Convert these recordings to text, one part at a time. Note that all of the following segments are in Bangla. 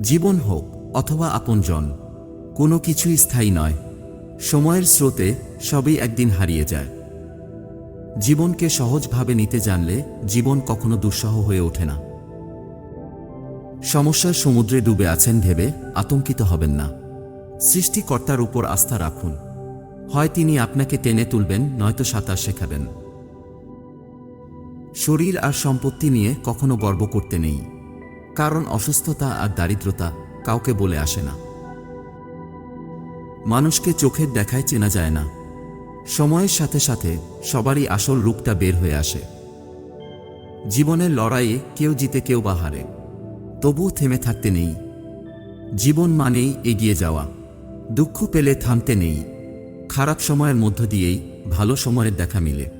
জীবন হোক অথবা আপনজন, কোনো কিছুই স্থায়ী নয়। সময়ের স্রোতে সবই একদিন হারিয়ে যায়। জীবনকে সহজভাবে নিতে জানলে জীবন কখনো দুঃসহ হয়ে ওঠে না। সমস্যার সমুদ্রে ডুবে আছেন ভেবে আতঙ্কিত হবেন না। সৃষ্টিকর্তার উপর আস্থা রাখুন। হয় তিনি আপনাকে টেনে তুলবেন, নয়তো সাঁতার শেখাবেন। শরীর আর সম্পত্তি নিয়ে কখনো গর্ব করতে নেই। কারণ অসুস্থতা আর দারিদ্রতা কাউকে বলে আসে না। মানুষকে চোখের দেখায় চেনা যায় না। সময়ের সাথে সাথে সবারই আসল রূপটা বের হয়ে আসে। জীবনের লড়াইয়ে কেউ জিতে কেউ বা হারে। তবুও থেমে থাকতে নেই। জীবন মানেই এগিয়ে যাওয়া। দুঃখ পেলে থামতে নেই। খারাপ সময়ের মধ্য দিয়েই ভালো সময়ের দেখা মিলে।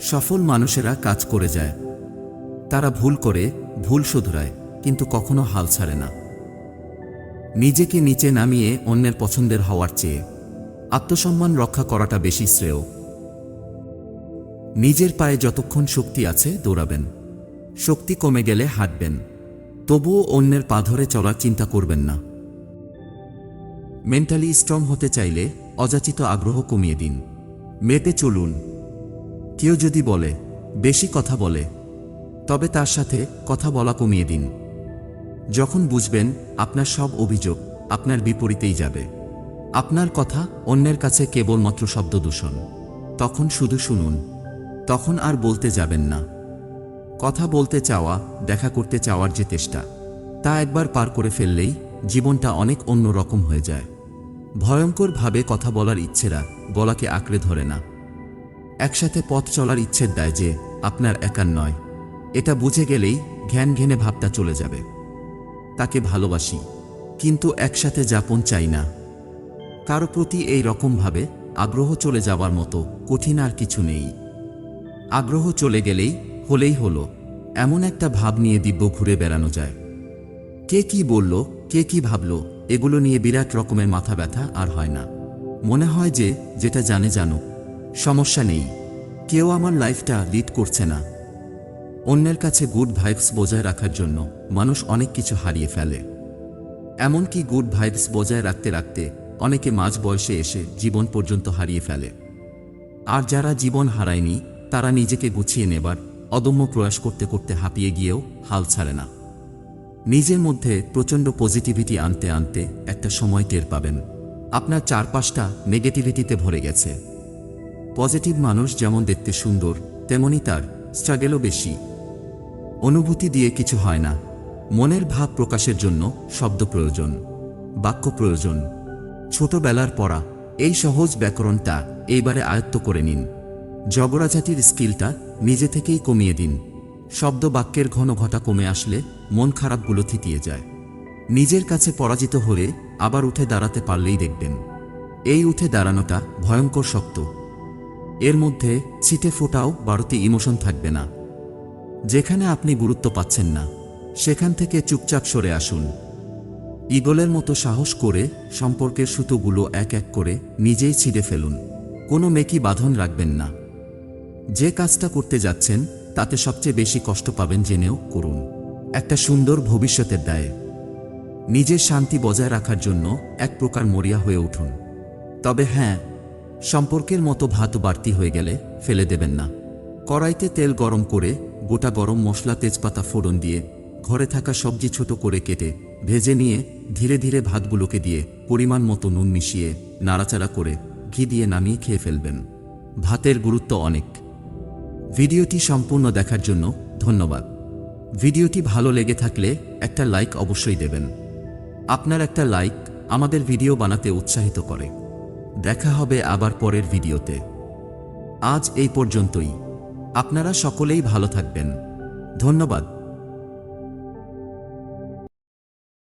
সফল মানুষেরা কাজ করে যায়। তারা ভুল করে ভুল শুধরায়, কিন্তু কখনো হাল ছাড়ে না। নিজেকে নিচে নামিয়ে অন্যের পছন্দের হওয়ার চেয়ে আত্মসম্মান রক্ষা করাটা বেশি শ্রেয়। নিজের পায়ে যতক্ষণ শক্তি আছে দৌড়াবেন। শক্তি কমে গেলে হাঁটবেন। তবুও অন্যের পা ধরে চলার চিন্তা করবেন না। মেন্টালি স্ট্রং হতে চাইলে অযাচিত আগ্রহ কমিয়ে দিন। মেপে চলুন। কেউ যদি বলে, বেশি কথা বলে। তবে তার সাথে কথা বলা কমিয়ে দিন। যখন বুঝবেন আপনার সব অভিযোগ আপনার বিপরীতেই যাবে। আপনার কথা অন্যের কাছে কেবলমাত্র শব্দ দূষণ। তখন শুধু শুনুন। তখন আর বলতে যাবেন না। কথা বলতে চাওয়া, দেখা করতে চাওয়ার যে চেষ্টা, তা একবার পার করে ফেললেই জীবনটা অনেক অন্য রকম হয়ে যায়। ভয়ঙ্করভাবে কথা বলার ইচ্ছেরা গলাকে আঁকড়ে ধরে না। একসাথে পথ চলার ইচ্ছের দেয় যে আপনার একার নয়। এটা বুঝে গেলেই ঘ্যান ঘেনে ভাবটা চলে যাবে। তাকে ভালোবাসি, কিন্তু একসাথে যাপন চাই না। কারও প্রতি এই রকমভাবে আগ্রহ চলে যাওয়ার মতো কঠিন আর কিছু নেই। আগ্রহ চলে গেলেই হলেই হলো, এমন একটা ভাব নিয়ে দিব্য ঘুরে বেড়ানো যায়। কে কি বলল, কে কি ভাবল, এগুলো নিয়ে বিরাট রকমের মাথা ব্যথা আর হয় না। মনে হয় যে যেটা জানে জানো সমস্যা নেই। কেউ আমার লাইফটা লিড করছে না। অন্যের কাছে গুড ভাইবস বজায় রাখার জন্য মানুষ অনেক কিছু হারিয়ে ফেলে। এমনকি গুড ভাইবস বজায় রাখতে রাখতে অনেকে মাঝ বয়সে এসে জীবন পর্যন্ত হারিয়ে ফেলে। আর যারা জীবন হারায়নি, তারা নিজেকে গুছিয়ে নেবার, অদম্য প্রয়াস করতে করতে হাঁপিয়ে গিয়েও হাল ছাড়ে না। নিজের মধ্যে প্রচণ্ড পজিটিভিটি আনতে আনতে একটা সময় টের পাবেন। আপনার চারপাশটা নেগেটিভিটিতে ভরে গেছে। পজিটিভ মানুষ যেমন দেখতে সুন্দর, তেমনি তার স্ট্রাগেলও বেশি। অনুভূতি দিয়ে কিছু হয় না। মনের ভাব প্রকাশের জন্য শব্দ প্রয়োজন, বাক্য প্রয়োজন, ছোটবেলার পড়া, এই সহজ ব্যাকরণটা এইবারে আয়ত্ত করে নিন। জগরাজাতির স্কিলটা নিজে থেকেই কমিয়ে দিন। শব্দ বাক্যের ঘন ঘটা কমে আসলে মন খারাপগুলো থিতিয়ে যায়। নিজের কাছে পরাজিত হলে আবার উঠে দাঁড়াতে পারলেই দেখবেন। এই উঠে দাঁড়ানোটা ভয়ঙ্কর শক্ত। এর মধ্যে ছিটে ফোটাও বাড়তি ইমোশন থাকবে না। যেখানে আপনি গুরুত্ব পাচ্ছেন না, সেখান থেকে চুপচাপ সরে আসুন। ইগলের মতো সাহস করে সম্পর্কের সুতোগুলো এক এক করে নিজেই ছিঁড়ে ফেলুন। কোনো মেকি বাঁধন রাখবেন না। যে কাজটা করতে যাচ্ছেন, তাতে সবচেয়ে বেশি কষ্ট পাবেন জেনেও করুন। একটা সুন্দর ভবিষ্যতের দায়ে। নিজের শান্তি বজায় রাখার জন্য এক প্রকার মরিয়া হয়ে উঠুন। তবে হ্যাঁ সম্পর্কের মতো ভাত বাড়তি হয়ে গেলে ফেলে দেবেন না। কড়াইতে তেল গরম করে গোটা গরম মশলা তেজপাতা ফোড়ন দিয়ে ঘরে থাকা সবজি ছোট করে কেটে ভেজে নিয়ে ধীরে ধীরে ভাতগুলোকে দিয়ে পরিমাণ মতো নুন মিশিয়ে নাড়াচাড়া করে ঘি দিয়ে নামিয়ে খেয়ে ফেলবেন। ভাতের গুরুত্ব অনেক। ভিডিওটি সম্পূর্ণ দেখার জন্য ধন্যবাদ। ভিডিওটি ভালো লেগে থাকলে একটা লাইক অবশ্যই দেবেন। আপনার একটা লাইক আমাদের ভিডিও বানাতে উৎসাহিত করে। দেখা হবে আবার পরের ভিডিওতে। আজ এই পর্যন্তই। আপনারা সকলেই ভালো থাকবেন। ধন্যবাদ।